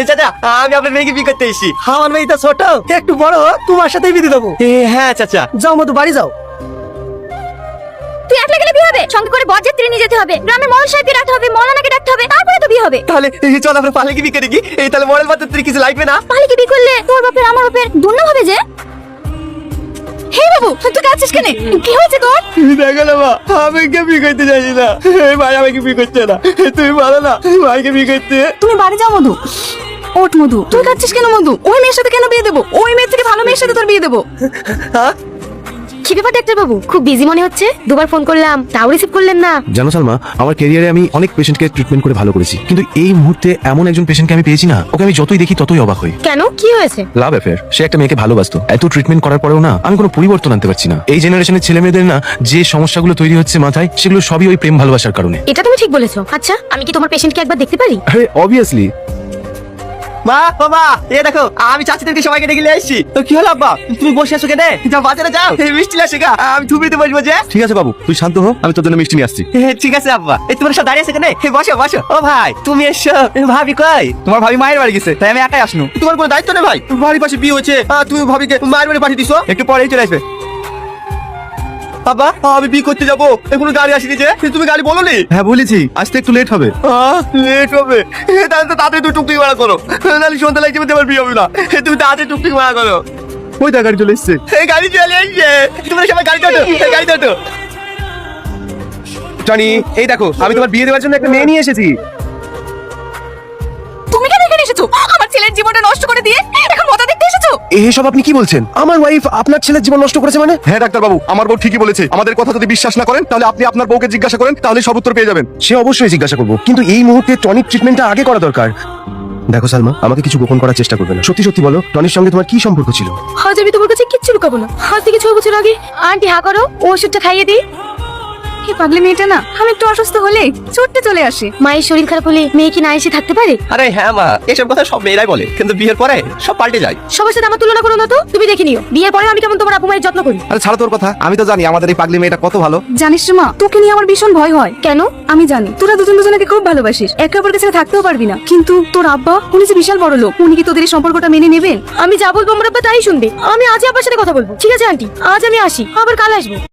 এ চাচা আমি আপনার মেয়েকে বিয়ে করতে এসেছি। আমার মেয়ে তো ছোট একটু বড় হোক, তোমার সাথেই বিয়ে দেবো। এ, হ্যাঁ চাচা। যাও মতো বাড়ি যাও। তুই একলা গেলে বিয়ে হবে? সঙ্গে করে বরযাত্রী নিয়ে যেতে হবে। গ্রামের মহল সাহেবকে ডাকতে হবে মৌলানাকে ডাকতে হবে তারপরে তো বিয়ে হবে। তাহলে এই চল আমরা পালে কি বিয়ে করি কি এই তাহলে মডেল কিছু লাগবে না? বিয়ে করলে তোর বাপের আমার বাপের দুর্না হবে যে? বাবু তুই কাঁদছিস কেন? কি হয়েছে তোর? দেখো না মা আমি কে বিয়ে করতে চাইছি না। এই ভাই আমাকে বিয়ে করছে না। তুমি বলো না ভাইকে বিয়ে করতে। তুমি বাড়ি যাও মধু। ওট মধু। তুই কাচ্ছিস কেন মধু? ওই মেয়ের সাথে কেন বিয়ে দেবো? ওই মেয়ের থেকে ভালো মেয়ের সাথে তোর বিয়ে দেবো। হ্যাঁ? কি ব্যাপার ডাক্তার বাবু খুব বিজি মনে হচ্ছে। দুবার ফোন করলাম তাও রিসিভ করলেন না। জানো সালমা আমার ক্যারিয়ারে আমি অনেক পেশেন্টকে ট্রিটমেন্ট করে ভালো করেছি। কিন্তু এই মুহূর্তে এমন একজন পেশেন্টকে আমি পেয়েছি না ওকে আমি যতই দেখি ততই অবাক হই। কেন? কি হয়েছে? লাভ অ্যাফেয়ার সে একটা মেয়েকে ভালোবাসতো। এত ট্রিটমেন্ট করার পরেও না আমি কোনো পরিবর্তন আনতে পারছি না। এই জেনারেশনের ছেলে মেয়েদের না যে সমস্যাগুলো তৈরি হচ্ছে মাথায় সেগুলো সবই ওই প্রেম ভালোবাসার কারণে। এটা তুমি ঠিক বলেছ। আচ্ছা আমি কি তোমার পেশেন্টকে একবার দেখতে পারি? আরে অবভিয়াসলি মা বাবা এ দেখো আমি চাচিদেরকে সবাইকে ডেকে নিয়ে এসেছি তো কি হলো আব্বা? তুমি বসে আছো কেন? যাও বাজারে যাও। মিষ্টি আসে গা। আমি থুবড়িতে বসবো যে। ঠিক আছে বাবু তুই শান্ত হ আমি তোর জন্য মিষ্টি নিয়ে আসছি। ঠিক আছে আব্বা। এই তোমার সাথে দাঁড়িয়ে আছে কেন? বসো বসো। ও ভাই তুমি এসো। ভাবি কই? তোমার ভাবি মায়ের বাড়ি গেছে তাই আমি একাই আসনু। তোমার কোনো দায়িত্ব নেই ভাই? বাড়ির পাশে বিয়ে হয়েছে। তুমি ভাবিকে মায়ের বাড়ি পাঠিয়ে দিছো? একটু পরেই চলে আসবে। বাবা আমি বিয়ে করতে যাব। এখনও গাড়ি আসেনি যে? তুমি গাড়ি বলো নি হ্যাঁ বলেছি। আসতে একটু লেট হবে। লেট হবে। তাহলে তো তাড়াতাড়ি তুই টুকটুকি মারা করো। নাহলে সন্ধ্যা লাগছে তোমার বিয়ে হবে না। তুমি তাড়াতাড়ি টুকটুকি মারা করো। ওই দা গাড়ি চলে এসছে। এই গাড়ি চলে এসছে। তোমরা সবাই গাড়ি এই গাড়ি তোটো টনি এই দেখো আমি তোমার বিয়ে দেওয়ার জন্য একটা মেয়ে নিয়ে এসেছি। তুমি কেন এখানে এসেছ? আমার ছেলের জীবনটা নষ্ট করে দিয়ে এসব আপনি কি বলছেন? আমার ওয়াইফ আপনার ছেলের জীবন নষ্ট করেছে মানে? হ্যাঁ ডাক্তার বাবু আমার বউ ঠিকই বলেছে। আমাদের কথা যদি বিশ্বাস না করেন তাহলে আপনি আপনার বউকে জিজ্ঞাসা করেন তাহলে সব উত্তর পেয়ে যাবেন। সে অবশ্যই জিজ্ঞাসা করব। কিন্তু এই মুহূর্তে টনিক ট্রিটমেন্টটা আগে করা দরকার। দেখো সালমা আমাকে কিছু গোপন করার চেষ্টা করবে না। সত্যি সত্যি বলো টনির সঙ্গে তোমার কি সম্পর্ক ছিল? আজ আমি তোমার কাছে কিচ্ছু লুকাবো না। আজ থেকে ছয় বছর আগে? আন্টি হা করো। ও ওষুধটা খাইয়ে দিই। এই পাগলি মেয়েটা না আমি একটু অসুস্থ হলে ছুটতে চলে আসে। মায়ের শরীর খারাপ হলে মেয়ে কি না এসে থাকতে পারে? আরে হ্যাঁ মা এসব কথা সব মেয়েরাই বলে কিন্তু বিয়ের পরে সব পাল্টে যায়। সবার সাথে আমার তুলনা করো না তো তুমি দেখে নিও। বিয়ের পরে আমি কেমন তোমার আপু মায়ের যত্ন করি? আরে ছাড়ো তোর কথা আমি তো জানি আমাদের এই পাগলি মেয়েটা কত ভালো। জানিস রে মা তোকে নিয়ে আমার ভীষণ ভয় হয়। কেন? আমি জানি তোরা দুজন দুজনকে খুব ভালোবাসিস একে অপরকে ছেড়ে থাকতেও পারবি না। কিন্তু তোর আব্বা উনি যে বিশাল বড় লোক উনি কি তোদের এই সম্পর্কটা মেনে নেবেন? আমি যা বলব আমার আব্বা তাই শুনবে। আমি আজই আব্বার সাথে কথা বলব। ঠিক আছে আন্টি আজ আমি আসি আবার কাল আসব।